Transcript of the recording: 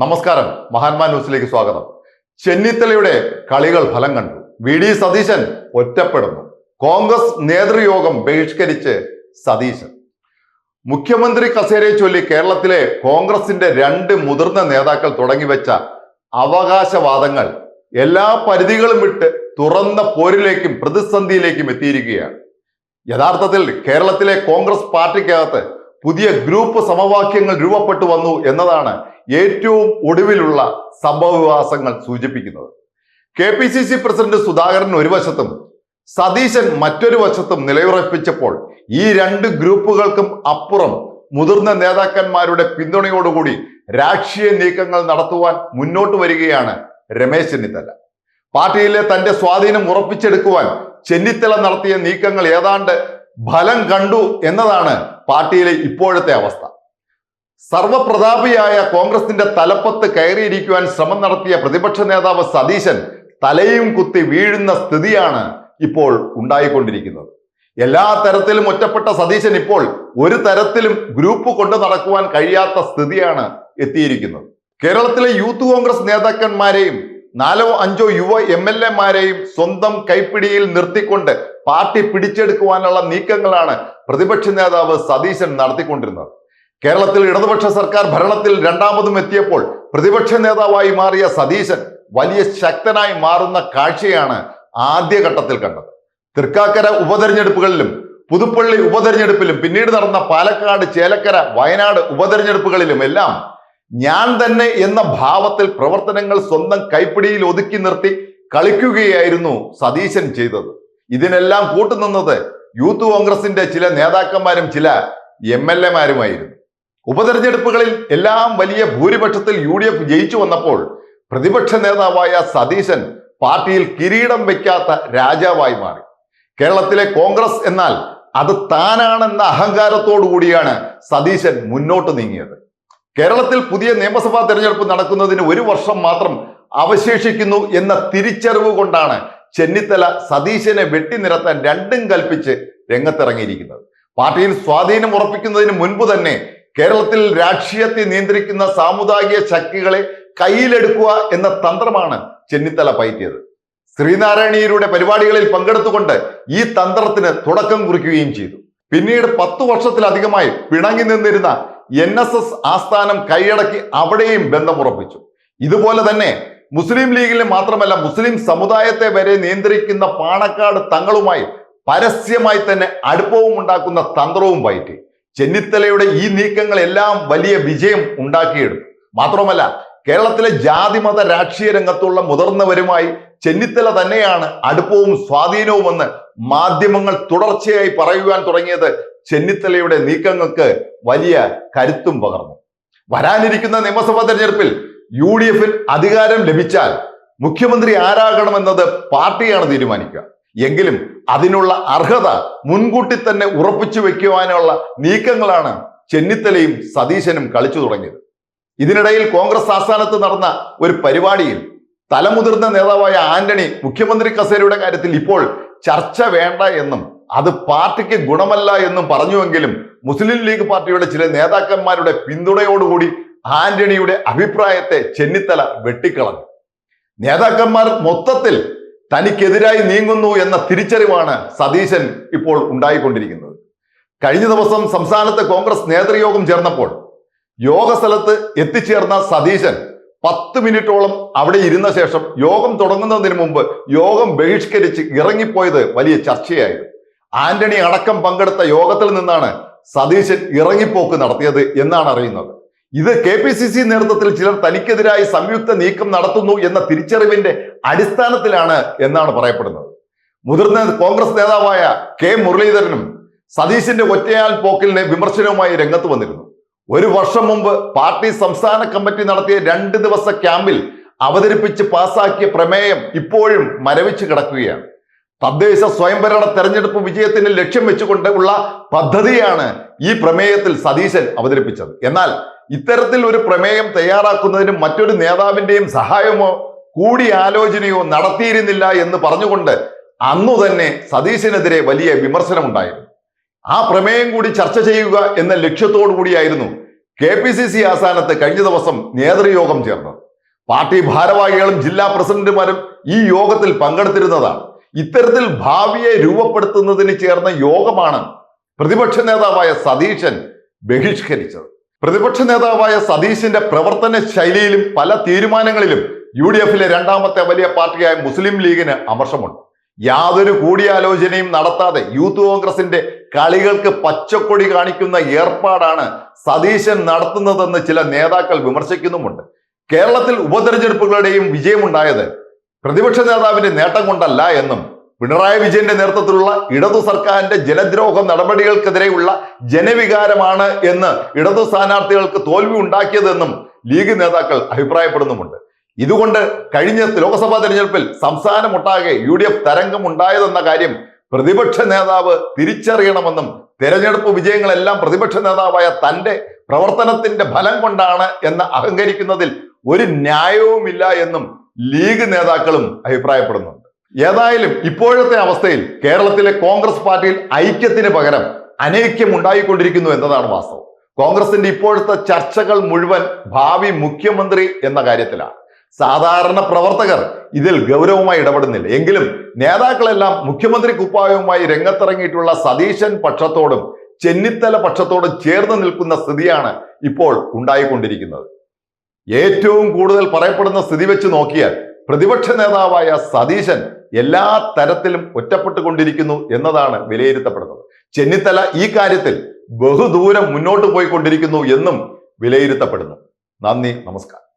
നമസ്കാരം. മഹാന്മാ ന്യൂസിലേക്ക് സ്വാഗതം. ചെന്നിത്തലയുടെ കളികൾ ഫലം കണ്ടു. വി ഡി സതീശൻ ഒറ്റപ്പെടുന്നു. കോൺഗ്രസ് നേതൃയോഗം ബഹിഷ്കരിച്ച് സതീശൻ. മുഖ്യമന്ത്രി കസേരയെ ചൊല്ലി കേരളത്തിലെ കോൺഗ്രസിന്റെ രണ്ട് മുതിർന്ന നേതാക്കൾ തുടങ്ങിവെച്ച അവകാശവാദങ്ങൾ എല്ലാ പരിധികളും വിട്ട് തുറന്ന പോരിലേക്കും പ്രതിസന്ധിയിലേക്കും എത്തിയിരിക്കുകയാണ്. യഥാർത്ഥത്തിൽ കേരളത്തിലെ കോൺഗ്രസ് പാർട്ടിക്കകത്ത് പുതിയ ഗ്രൂപ്പ് സമവാക്യങ്ങൾ രൂപപ്പെട്ടു വന്നു എന്നതാണ് ഏറ്റവും ഒടുവിലുള്ള സംഭവവികാസങ്ങൾ സൂചിപ്പിക്കുന്നത്. K P C C president Sudhakaran ഒരു വശത്തും സതീശൻ മറ്റൊരു വശത്തും നിലയുറപ്പിച്ചപ്പോൾ ഈ രണ്ട് ഗ്രൂപ്പുകൾക്കും അപ്പുറം മുതിർന്ന നേതാക്കന്മാരുടെ പിന്തുണയോടുകൂടി രാഷ്ട്രീയ നീക്കങ്ങൾ നടത്തുവാൻ മുന്നോട്ട് വരികയാണ് രമേശ് ചെന്നിത്തല. പാർട്ടിയിലെ തന്റെ സ്വാധീനം ഉറപ്പിച്ചെടുക്കുവാൻ ചെന്നിത്തല നടത്തിയ നീക്കങ്ങൾ ഏതാണ്ട് ഫലം കണ്ടു എന്നതാണ് പാർട്ടിയിലെ ഇപ്പോഴത്തെ അവസ്ഥ. സർവപ്രതാപിയായ കോൺഗ്രസിന്റെ തലപ്പത്ത് കയറിയിരിക്കുവാൻ ശ്രമം നടത്തിയ പ്രതിപക്ഷ നേതാവ് സതീശൻ തലയും കുത്തി വീഴുന്ന സ്ഥിതിയാണ് ഇപ്പോൾ ഉണ്ടായിക്കൊണ്ടിരിക്കുന്നത്. എല്ലാ തരത്തിലും ഒറ്റപ്പെട്ട സതീശൻ ഇപ്പോൾ ഒരു തരത്തിലും ഗ്രൂപ്പ് കൊണ്ടു നടക്കുവാൻ കഴിയാത്ത സ്ഥിതിയാണ് എത്തിയിരിക്കുന്നത്. കേരളത്തിലെ യൂത്ത് കോൺഗ്രസ് നേതാക്കന്മാരെയും നാലോ അഞ്ചോ യുവ എം എൽ എമാരെയും സ്വന്തം കൈപ്പിടിയിൽ നിർത്തിക്കൊണ്ട് പാർട്ടി പിടിച്ചെടുക്കുവാനുള്ള നീക്കങ്ങളാണ് പ്രതിപക്ഷ നേതാവ് സതീശൻ നടത്തിക്കൊണ്ടിരുന്നത്. കേരളത്തിൽ ഇടതുപക്ഷ സർക്കാർ ഭരണത്തിൽ രണ്ടാമതും എത്തിയപ്പോൾ പ്രതിപക്ഷ നേതാവായി മാറിയ സതീശൻ വലിയ ശക്തനായി മാറുന്ന കാഴ്ചയാണ് ആദ്യഘട്ടത്തിൽ കണ്ടത്. തൃക്കാക്കര ഉപതെരഞ്ഞെടുപ്പുകളിലും പുതുപ്പള്ളി ഉപതെരഞ്ഞെടുപ്പിലും പിന്നീട് നടന്ന പാലക്കാട് ചേലക്കര വയനാട് ഉപതെരഞ്ഞെടുപ്പുകളിലും എല്ലാം ഞാൻ തന്നെ എന്ന ഭാവത്തിൽ പ്രവർത്തനങ്ങൾ സ്വന്തം കൈപ്പിടിയിൽ ഒതുക്കി നിർത്തി കളിക്കുകയായിരുന്നു സതീശൻ ചെയ്തത്. ഇതിനെല്ലാം കൂട്ടുനിന്നത് യൂത്ത് കോൺഗ്രസിന്റെ ചില നേതാക്കന്മാരും ചില എം എൽ എമാരുമായിരുന്നു. ഉപതെരഞ്ഞെടുപ്പുകളിൽ എല്ലാം വലിയ ഭൂരിപക്ഷത്തിൽ യു ഡി എഫ് ജയിച്ചു വന്നപ്പോൾ പ്രതിപക്ഷ നേതാവായ സതീശൻ പാർട്ടിയിൽ കിരീടം വയ്ക്കാത്ത രാജാവായി മാറി. കേരളത്തിലെ കോൺഗ്രസ് എന്നാൽ അത് താനാണെന്ന അഹങ്കാരത്തോടുകൂടിയാണ് സതീശൻ മുന്നോട്ട് നീങ്ങിയത്. കേരളത്തിൽ പുതിയ നിയമസഭാ തെരഞ്ഞെടുപ്പ് നടക്കുന്നതിന് ഒരു വർഷം മാത്രം അവശേഷിക്കുന്നു എന്ന തിരിച്ചറിവ് കൊണ്ടാണ് ചെന്നിത്തല സതീശനെ വെട്ടിനിരത്താൻ രണ്ടും കൽപ്പിച്ച് രംഗത്തിറങ്ങിയിരിക്കുന്നത്. പാർട്ടിയിൽ സ്വാധീനം ഉറപ്പിക്കുന്നതിന് മുൻപ് തന്നെ കേരളത്തിൽ രാഷ്ട്രീയത്തെ നിയന്ത്രിക്കുന്ന സാമുദായിക ശക്തികളെ കയ്യിലെടുക്കുക എന്ന തന്ത്രമാണ് ചെന്നിത്തല പയറ്റിയത്. ശ്രീനാരായണീയരുടെ പരിപാടികളിൽ പങ്കെടുത്തുകൊണ്ട് ഈ തന്ത്രത്തിന് തുടക്കം കുറിക്കുകയും ചെയ്തു. പിന്നീട് പത്തു വർഷത്തിലധികമായി പിണങ്ങി നിന്നിരുന്ന എൻ എസ് എസ് ആസ്ഥാനം കൈയടക്കി അവിടെയും ബന്ധമുറപ്പിച്ചു. ഇതുപോലെ തന്നെ മുസ്ലിം ലീഗിലെ മാത്രമല്ല മുസ്ലിം സമുദായത്തെ വരെ നിയന്ത്രിക്കുന്ന പാണക്കാട് തങ്ങളുമായി പരസ്യമായി തന്നെ അടുപ്പവും ഉണ്ടാക്കുന്ന തന്ത്രവും പയറ്റി. ചെന്നിത്തലയുടെ ഈ നീക്കങ്ങളെല്ലാം വലിയ വിജയം ഉണ്ടാക്കിയെടുത്തു. മാത്രമല്ല കേരളത്തിലെ ജാതിമത രാഷ്ട്രീയ രംഗത്തുള്ള മുതിർന്നവരുമായി ചെന്നിത്തല തന്നെയാണ് അടുപ്പവും സ്വാധീനവുമെന്ന് മാധ്യമങ്ങൾ തുടർച്ചയായി പറയുവാൻ തുടങ്ങിയത് ചെന്നിത്തലയുടെ നീക്കങ്ങൾക്ക് വലിയ കരുത്തും പകർന്നു. വരാനിരിക്കുന്ന നിയമസഭാ തെരഞ്ഞെടുപ്പിൽ യു ഡി എഫിൽ അധികാരം ലഭിച്ചാൽ മുഖ്യമന്ത്രി ആരാകണമെന്നത് പാർട്ടിയാണ് തീരുമാനിക്കുക. എങ്കിലും അതിനുള്ള അർഹത മുൻകൂട്ടി തന്നെ ഉറപ്പിച്ചു വെക്കുവാനുള്ള നീക്കങ്ങളാണ് ചെന്നിത്തലയും സതീശനും കളിച്ചു തുടങ്ങിയത്. ഇതിനിടയിൽ കോൺഗ്രസ് ആസ്ഥാനത്ത് നടന്ന ഒരു പരിപാടിയിൽ തലമുതിർന്ന നേതാവായ ആന്റണി മുഖ്യമന്ത്രി കസേരയുടെ കാര്യത്തിൽ ഇപ്പോൾ ചർച്ച വേണ്ട എന്നും അത് പാർട്ടിക്ക് ഗുണമല്ല എന്നും പറഞ്ഞുവെങ്കിലും മുസ്ലിം ലീഗ് പാർട്ടിയുടെ ചില നേതാക്കന്മാരുടെ പിന്തുണയോടുകൂടി ആന്റണിയുടെ അഭിപ്രായത്തെ ചെന്നിത്തല വെട്ടിക്കളഞ്ഞു. നേതാക്കന്മാർ മൊത്തത്തിൽ തനിക്കെതിരായി നീങ്ങുന്നു എന്ന തിരിച്ചറിവാണ് സതീശൻ ഇപ്പോൾ ഉണ്ടായിക്കൊണ്ടിരിക്കുന്നത്. കഴിഞ്ഞ ദിവസം സംസ്ഥാനത്ത് കോൺഗ്രസ് നേതൃയോഗം ചേർന്നപ്പോൾ യോഗ സ്ഥലത്ത് എത്തിച്ചേർന്ന സതീശൻ പത്ത് മിനിറ്റോളം അവിടെ ഇരുന്ന ശേഷം യോഗം തുടങ്ങുന്നതിന് മുമ്പ് യോഗം ബഹിഷ്കരിച്ച് ഇറങ്ങിപ്പോയത് വലിയ ചർച്ചയായിരുന്നു. ആന്റണി അടക്കം പങ്കെടുത്ത യോഗത്തിൽ നിന്നാണ് സതീശൻ ഇറങ്ങിപ്പോക്ക് നടത്തിയത് എന്നാണ് അറിയുന്നത്. ഇത് കെ പി സി സി നേതൃത്വത്തിൽ ചിലർ തനിക്കെതിരായി സംയുക്ത നീക്കം നടത്തുന്നു എന്ന തിരിച്ചറിവിന്റെ അടിസ്ഥാനത്തിലാണ് എന്നാണ് പറയപ്പെടുന്നത്. മുതിർന്ന കോൺഗ്രസ് നേതാവായ കെ മുരളീധരനും സതീശിന്റെ ഒറ്റയാൽ പോക്കലിനെ വിമർശനവുമായി രംഗത്ത് വന്നിരുന്നു. ഒരു വർഷം മുമ്പ് പാർട്ടി സംസ്ഥാന കമ്മിറ്റി നടത്തിയ രണ്ട് ദിവസ ക്യാമ്പിൽ അവതരിപ്പിച്ച് പാസാക്കിയ പ്രമേയം ഇപ്പോഴും മരവിച്ച് കിടക്കുകയാണ്. തദ്ദേശ സ്വയംഭരണ തെരഞ്ഞെടുപ്പ് വിജയത്തിന് ലക്ഷ്യം വെച്ചുകൊണ്ട് ഉള്ള പദ്ധതിയാണ് ഈ പ്രമേയത്തിൽ സതീശൻ അവതരിപ്പിച്ചത്. എന്നാൽ ഇത്തരത്തിൽ ഒരു പ്രമേയം തയ്യാറാക്കുന്നതിന് മറ്റൊരു നേതാവിന്റെയും സഹായമോ കൂടിയാലോചനയോ നടത്തിയിരുന്നില്ല എന്ന് പറഞ്ഞുകൊണ്ട് അന്നു തന്നെ സതീശനെതിരെ വലിയ വിമർശനമുണ്ടായിരുന്നു. ആ പ്രമേയം കൂടി ചർച്ച ചെയ്യുക എന്ന ലക്ഷ്യത്തോടു കൂടിയായിരുന്നു കെ പി സി സി ആസ്ഥാനത്ത് കഴിഞ്ഞ ദിവസം നേതൃയോഗം ചേർന്നത്. പാർട്ടി ഭാരവാഹികളും ജില്ലാ പ്രസിഡന്റുമാരും ഈ യോഗത്തിൽ പങ്കെടുത്തിരുന്നതാണ്. ഇത്തരത്തിൽ ഭാവിയെ രൂപപ്പെടുത്തുന്നതിന് ചേർന്ന യോഗമാണ് പ്രതിപക്ഷ നേതാവായ സതീശൻ ബഹിഷ്കരിച്ചത്. പ്രതിപക്ഷ നേതാവായ സതീശിന്റെ പ്രവർത്തന ശൈലിയിലും പല തീരുമാനങ്ങളിലും യു ഡി എഫിലെ രണ്ടാമത്തെ വലിയ പാർട്ടിയായ മുസ്ലിം ലീഗിന് അമർഷമുണ്ട്. യാതൊരു കൂടിയാലോചനയും നടത്താതെ യൂത്ത് കോൺഗ്രസിന്റെ കളികൾക്ക് പച്ചക്കൊടി കാണിക്കുന്ന ഏർപ്പാടാണ് സതീശൻ നടത്തുന്നതെന്ന് ചില നേതാക്കൾ വിമർശിക്കുന്നുമുണ്ട്. കേരളത്തിൽ ഉപതെരഞ്ഞെടുപ്പുകളുടെയും വിജയമുണ്ടായത് പ്രതിപക്ഷ നേതാവിന്റെ നേട്ടം കൊണ്ടല്ല എന്നും പിണറായി വിജയന്റെ നേതൃത്വത്തിലുള്ള ഇടതു സർക്കാരിന്റെ ജനദ്രോഹ നടപടികൾക്കെതിരെയുള്ള ജനവികാരമാണ് എന്ന് ഇടതു സ്ഥാനാർത്ഥികൾക്ക് തോൽവി ഉണ്ടാക്കിയതെന്നും ലീഗ് നേതാക്കൾ അഭിപ്രായപ്പെടുന്നുമുണ്ട്. ഇതുകൊണ്ട് കഴിഞ്ഞ ലോക്സഭാ തെരഞ്ഞെടുപ്പിൽ സംസ്ഥാനമൊട്ടാകെ യു ഡി എഫ് തരംഗം ഉണ്ടായതെന്ന കാര്യം പ്രതിപക്ഷ നേതാവ് തിരിച്ചറിയണമെന്നും തെരഞ്ഞെടുപ്പ് വിജയങ്ങളെല്ലാം പ്രതിപക്ഷ നേതാവായ തന്റെ പ്രവർത്തനത്തിന്റെ ഫലം കൊണ്ടാണ് എന്ന് അഹങ്കരിക്കുന്നതിൽ ഒരു ന്യായവുമില്ല എന്നും ലീഗ് നേതാക്കളും അഭിപ്രായപ്പെടുന്നുണ്ട്. ഏതായാലും ഇപ്പോഴത്തെ അവസ്ഥയിൽ കേരളത്തിലെ കോൺഗ്രസ് പാർട്ടിയിൽ ഐക്യത്തിന് പകരം അനൈക്യം ഉണ്ടായിക്കൊണ്ടിരിക്കുന്നു എന്നതാണ് വാസ്തവം. കോൺഗ്രസിന്റെ ഇപ്പോഴത്തെ ചർച്ചകൾ മുഴുവൻ ഭാവി മുഖ്യമന്ത്രി എന്ന കാര്യത്തിലാണ്. സാധാരണ പ്രവർത്തകർ ഇതിൽ ഗൗരവമായി ഇടപെടുന്നില്ല. എങ്കിലും നേതാക്കളെല്ലാം മുഖ്യമന്ത്രി കുപ്പായവുമായി രംഗത്തിറങ്ങിയിട്ടുള്ള സതീശൻ പക്ഷത്തോടും ചെന്നിത്തല പക്ഷത്തോടും ചേർന്ന് നിൽക്കുന്ന സ്ഥിതിയാണ് ഇപ്പോൾ ഉണ്ടായിക്കൊണ്ടിരിക്കുന്നത്. ഏറ്റവും കൂടുതൽ പറയപ്പെടുന്ന സ്ഥിതി വെച്ച് നോക്കിയാൽ പ്രതിപക്ഷ നേതാവായ സതീശൻ എല്ലാ തരത്തിലും ഒറ്റപ്പെട്ടുകൊണ്ടിരിക്കുന്നു എന്നതാണ് വിലയിരുത്തപ്പെടുന്നത്. ചെന്നിത്തല ഈ കാര്യത്തിൽ ബഹുദൂരം മുന്നോട്ട് പോയിക്കൊണ്ടിരിക്കുന്നു എന്നും വിലയിരുത്തപ്പെടുന്നു. നന്ദി നമസ്കാരം.